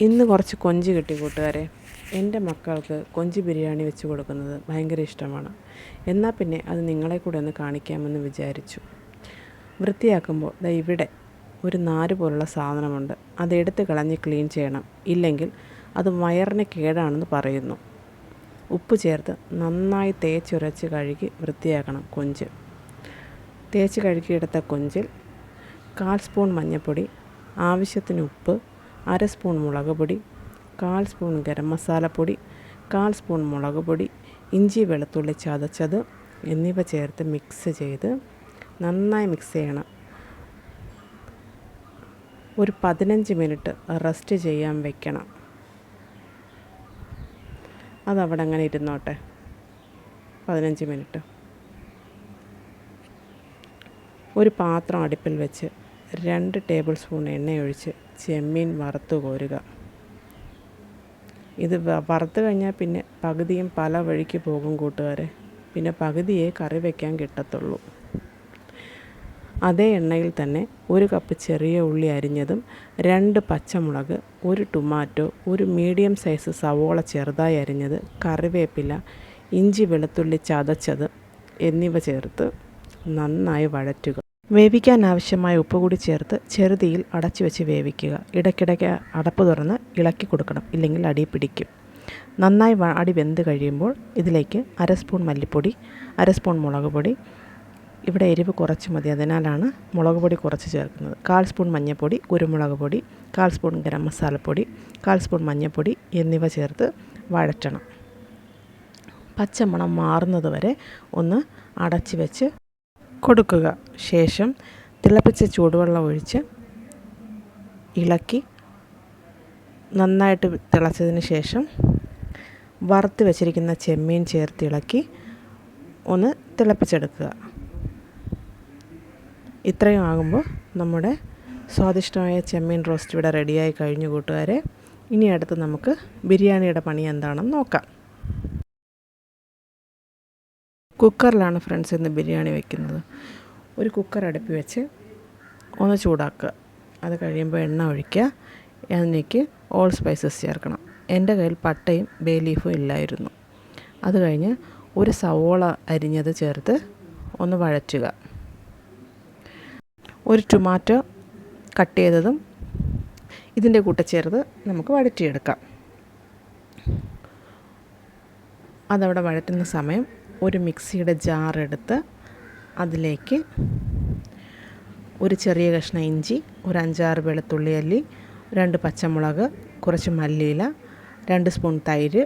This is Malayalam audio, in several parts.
ഇന്ന് കുറച്ച് കൊഞ്ച് കിട്ടി കൂട്ടുകാരെ. എന്റെ മക്കൾക്ക് കൊഞ്ച് ബിരിയാണി വെച്ച് കൊടുക്കുന്നത് ഭയങ്കര ഇഷ്ടമാണ്. എന്നാൽ പിന്നെ അത് നിങ്ങളെ കൂടെ ഒന്ന് കാണിക്കാമെന്ന് വിചാരിച്ചു. വൃത്തിയാക്കുമ്പോൾ ദാ ഇവിടെ ഒരു നാര് പോലുള്ള സാധനമുണ്ട്. അത് എടുത്ത് കളഞ്ഞ് ക്ലീൻ ചെയ്യണം. ഇല്ലെങ്കിൽ അത് വയറിന് കേടാണെന്ന് പറയുന്നു. ഉപ്പ് ചേർത്ത് നന്നായി തേച്ചുരച്ച് കഴുകി വൃത്തിയാക്കണം കൊഞ്ച്. തേച്ച് കഴുകിയെടുത്ത കൊഞ്ചിൽ കാൽ സ്പൂൺ മഞ്ഞൾപ്പൊടി ആവശ്യത്തിന് ഉപ്പ് അര സ്പൂൺ മുളക് പൊടി കാൽ സ്പൂൺ ഗരം മസാലപ്പൊടി കാൽ സ്പൂൺ മുളക് പൊടി ഇഞ്ചി വെളുത്തുള്ളി ചതച്ചത് എന്നിവ ചേർത്ത് മിക്സ് ചെയ്ത് നന്നായി മിക്സ് ചെയ്യണം. ഒരു പതിനഞ്ച് മിനിറ്റ് റെസ്റ്റ് ചെയ്യാൻ വെക്കണം. അതവിടെ അങ്ങനെ ഇരുന്നോട്ടെ. പതിനഞ്ച് മിനിറ്റ്. ഒരു പാത്രം അടുപ്പിൽ വെച്ച് രണ്ട് ടേബിൾ സ്പൂൺ എണ്ണയൊഴിച്ച് ചെമ്മീൻ വറുത്ത് കോരുക. ഇത് വറുത്തു കഴിഞ്ഞാൽ പിന്നെ പകുതിയും പല വഴിക്ക് പോകും കൂട്ടുകാരെ. പിന്നെ പകുതിയെ കറി വയ്ക്കാൻ കിട്ടത്തുള്ളൂ. അതേ എണ്ണയിൽ തന്നെ ഒരു കപ്പ് ചെറിയ ഉള്ളി അരിഞ്ഞതും രണ്ട് പച്ചമുളക് ഒരു ടൊമാറ്റോ ഒരു മീഡിയം സൈസ് സവോള ചെറുതായി അരിഞ്ഞത് കറിവേപ്പില ഇഞ്ചി വെളുത്തുള്ളി ചതച്ചത് എന്നിവ ചേർത്ത് നന്നായി വഴറ്റുക. വേവിക്കാൻ ആവശ്യമായ ഉപ്പ് കൂടി ചേർത്ത് ചെറുതീയിൽ അടച്ചു വെച്ച് വേവിക്കുക. ഇടയ്ക്കിടയ്ക്ക് അടപ്പ് തുറന്ന് ഇളക്കി കൊടുക്കണം. ഇല്ലെങ്കിൽ അടി പിടിക്കും. നന്നായി അടി വെന്ത് കഴിയുമ്പോൾ ഇതിലേക്ക് അര സ്പൂൺ മല്ലിപ്പൊടി അര സ്പൂൺ മുളക് പൊടി. ഇവിടെ എരിവ് കുറച്ച് മതി. അതിനാലാണ് മുളക് പൊടി കുറച്ച് ചേർക്കുന്നത്. കാൽ സ്പൂൺ മഞ്ഞൾപ്പൊടി കുരുമുളക് പൊടി കാൽ സ്പൂൺ ഗരം മസാലപ്പൊടി കാൽ സ്പൂൺ മഞ്ഞൾപ്പൊടി എന്നിവ ചേർത്ത് വഴറ്റണം. പച്ചമണം മാറുന്നത് വരെ ഒന്ന് അടച്ചു വെച്ച് കൊടുക്കുക. ശേഷം തിളപ്പിച്ച ചൂടുവെള്ളം ഒഴിച്ച് ഇളക്കി നന്നായിട്ട് തിളച്ചതിന് ശേഷം വറുത്ത് വെച്ചിരിക്കുന്ന ചെമ്മീൻ ചേർത്ത് ഇളക്കി ഒന്ന് തിളപ്പിച്ചെടുക്കുക. ഇത്രയും ആകുമ്പോൾ നമ്മുടെ സ്വാദിഷ്ടമായ ചെമ്മീൻ റോസ്റ്റ് ഇവിടെ റെഡിയായി കഴിഞ്ഞു കൂട്ടുകാരെ. ഇനി അടുത്ത് നമുക്ക് ബിരിയാണിയുടെ പണി എന്താണെന്ന് നോക്കാം. കുക്കറിലാണ് ഫ്രണ്ട്സ് ഇന്ന് ബിരിയാണി വെക്കുന്നത്. ഒരു കുക്കർ അടുപ്പി വെച്ച് ഒന്ന് ചൂടാക്കുക. അത് കഴിയുമ്പോൾ എണ്ണ ഒഴിക്കുക. അതിലേക്ക് ഓൾ സ്പൈസസ് ചേർക്കണം. എന്റെ കയ്യിൽ പട്ടയും ബേ ലീഫും ഇല്ലായിരുന്നു. അത് കഴിഞ്ഞ് ഒരു സവോള അരിഞ്ഞത് ചേർത്ത് ഒന്ന് വഴറ്റുക. ഒരു ടൊമാറ്റോ കട്ട് ചെയ്തതും ഇതിന്റെ കൂട്ടം ചേർത്ത് നമുക്ക് വഴറ്റിയെടുക്കാം. അതവിടെ വഴറ്റുന്ന സമയം ഒരു മിക്സിയുടെ ജാർ എടുത്ത് അതിലേക്ക് ഒരു ചെറിയ കഷ്ണം ഇഞ്ചി ഒരു അഞ്ചാറ് വെളുത്തുള്ളി അല്ലി രണ്ട് പച്ചമുളക് കുറച്ച് മല്ലിയില രണ്ട് സ്പൂൺ തൈര്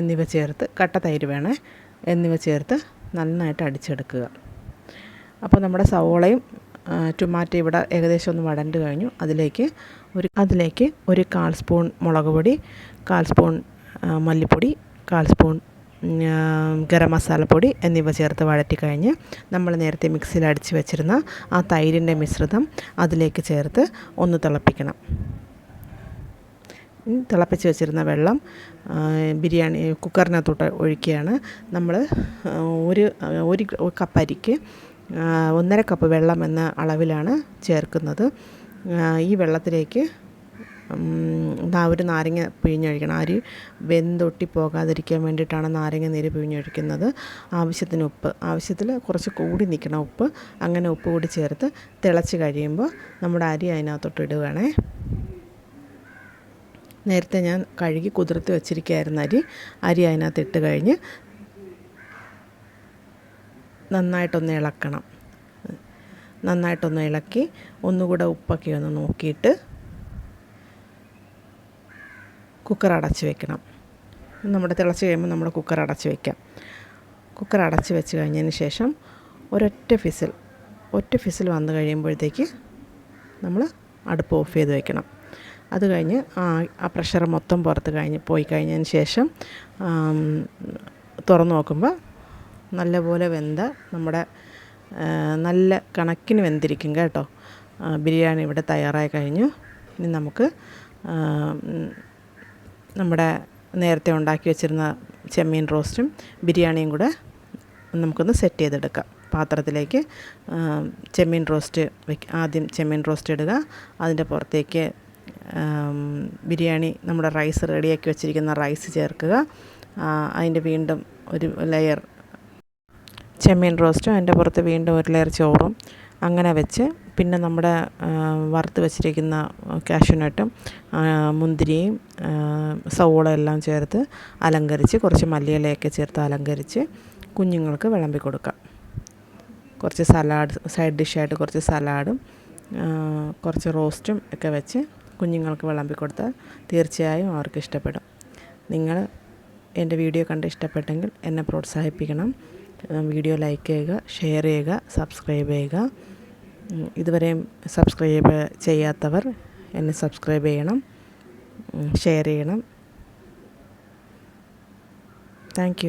എന്നിവ ചേർത്ത് കട്ട തൈര് വേണേ എന്നിവ ചേർത്ത് നന്നായിട്ട് അടിച്ചെടുക്കുക. അപ്പോൾ നമ്മുടെ സവോളയും ടൊമാറ്റോ ഇവിടെ ഏകദേശം ഒന്ന് വടണ്ട് കഴിഞ്ഞു. അതിലേക്ക് ഒരു അതിലേക്ക് ഒരു കാൽ സ്പൂൺ മുളക് പൊടി കാൽ സ്പൂൺ മല്ലിപ്പൊടി കാൽ സ്പൂൺ ഗരം മസാലപ്പൊടി എന്നിവ ചേർത്ത് വഴറ്റി കഴിഞ്ഞ് നമ്മൾ നേരത്തെ മിക്സിയിൽ അടിച്ച് വെച്ചിരുന്ന ആ തൈരിന്റെ മിശ്രിതം അതിലേക്ക് ചേർത്ത് ഒന്ന് തിളപ്പിക്കണം. തിളപ്പിച്ച് വെച്ചിരുന്ന വെള്ളം ബിരിയാണി കുക്കറിനകത്തോട്ട് ഒഴിക്കുകയാണ്. നമ്മൾ ഒരു ഒരു കപ്പ് അരിക്ക് ഒന്നര കപ്പ് വെള്ളം എന്ന അളവിലാണ് ചേർക്കുന്നത്. ഈ വെള്ളത്തിലേക്ക് ദാ ഒരു നാരങ്ങ പിഴിഞ്ഞൊഴിക്കണം. അരി വെന്തൊട്ടി പോകാതിരിക്കാൻ വേണ്ടിയിട്ടാണ് നാരങ്ങ നീര് പിഴിഞ്ഞൊഴിക്കുന്നത്. ആവശ്യത്തിന് ഉപ്പ് ആവശ്യത്തിൽ കുറച്ച് കൂടി നിൽക്കണം ഉപ്പ് അങ്ങനെ ഉപ്പ് കൂടി ചേർത്ത് തിളച്ച് കഴിയുമ്പോൾ നമ്മുടെ അരി അതിനകത്തോട്ട് ഇടുകയാണേ. നേരത്തെ ഞാൻ കഴുകി കുതിർത്ത് വെച്ചിരിക്കുകയായിരുന്ന അരി. അരി അതിനകത്ത് ഇട്ട് കഴിഞ്ഞ് നന്നായിട്ടൊന്ന് ഇളക്കണം. നന്നായിട്ടൊന്ന് ഇളക്കി ഒന്നുകൂടെ ഉപ്പൊക്കെ ഒന്ന് നോക്കിയിട്ട് കുക്കർ അടച്ച് വെക്കണം. നമ്മുടെ തിളച്ച് കഴിയുമ്പോൾ നമ്മൾ കുക്കർ അടച്ച് വയ്ക്കാം കുക്കർ അടച്ച് വെച്ച് കഴിഞ്ഞതിന് ശേഷം ഒരൊറ്റ ഫിസിൽ ഒറ്റ ഫിസിൽ വന്നു കഴിയുമ്പോഴത്തേക്ക് നമ്മൾ അടുപ്പ് ഓഫ് ചെയ്ത് വെക്കണം. അത് കഴിഞ്ഞ് ആ പ്രഷർ മൊത്തം പുറത്ത് കഴിഞ്ഞ് പോയി കഴിഞ്ഞതിന് ശേഷം തുറന്നു നോക്കുമ്പോൾ നല്ലപോലെ വെന്ത നമ്മുടെ നല്ല കണക്കിന് വെന്തിരിക്കും കേട്ടോ. ബിരിയാണി ഇവിടെ തയ്യാറായി കഴിഞ്ഞു. ഇനി നമുക്ക് നമ്മുടെ നേരത്തെ ഉണ്ടാക്കി വെച്ചിരുന്ന ചെമ്മീൻ റോസ്റ്റും ബിരിയാണിയും കൂടെ നമുക്കൊന്ന് സെറ്റ് ചെയ്തെടുക്കാം. പാത്രത്തിലേക്ക് ചെമ്മീൻ റോസ്റ്റ് ആദ്യം ചെമ്മീൻ റോസ്റ്റ് ഇടുക. അതിന്റെ പുറത്തേക്ക് ബിരിയാണി നമ്മുടെ റൈസ് റെഡിയാക്കി വെച്ചിരിക്കുന്ന റൈസ് ചേർക്കുക. അതിന്റെ വീണ്ടും ഒരു ലെയർ ചെമ്മീൻ റോസ്റ്റും അതിന്റെ പുറത്ത് വീണ്ടും ഒരു ലെയർ ചോറും അങ്ങനെ വെച്ച് പിന്നെ നമ്മുടെ വറുത്ത് വെച്ചിരിക്കുന്ന കാഷ്യൂനട്ടും മുന്തിരിയും സവോള എല്ലാം ചേർത്ത് അലങ്കരിച്ച് കുറച്ച് മല്ലിയിലയൊക്കെ ചേർത്ത് അലങ്കരിച്ച് കുഞ്ഞുങ്ങൾക്ക് വിളമ്പി കൊടുക്കാം. കുറച്ച് സലാഡ് സൈഡ് ഡിഷായിട്ട് കുറച്ച് സലാഡും കുറച്ച് റോസ്റ്റും ഒക്കെ വെച്ച് കുഞ്ഞുങ്ങൾക്ക് വിളമ്പി കൊടുത്താൽ തീർച്ചയായും അവർക്ക് ഇഷ്ടപ്പെടും. നിങ്ങൾ എന്റെ വീഡിയോ കണ്ട് ഇഷ്ടപ്പെട്ടെങ്കിൽ എന്നെ പ്രോത്സാഹിപ്പിക്കണം. വീഡിയോ ലൈക്ക് ചെയ്യുക ഷെയർ ചെയ്യുക സബ്സ്ക്രൈബ് ചെയ്യുക. ഇതുവരെയും സബ്സ്ക്രൈബ് ചെയ്യാത്തവർ എന്നെ സബ്സ്ക്രൈബ് ചെയ്യണം ഷെയർ ചെയ്യണം. താങ്ക്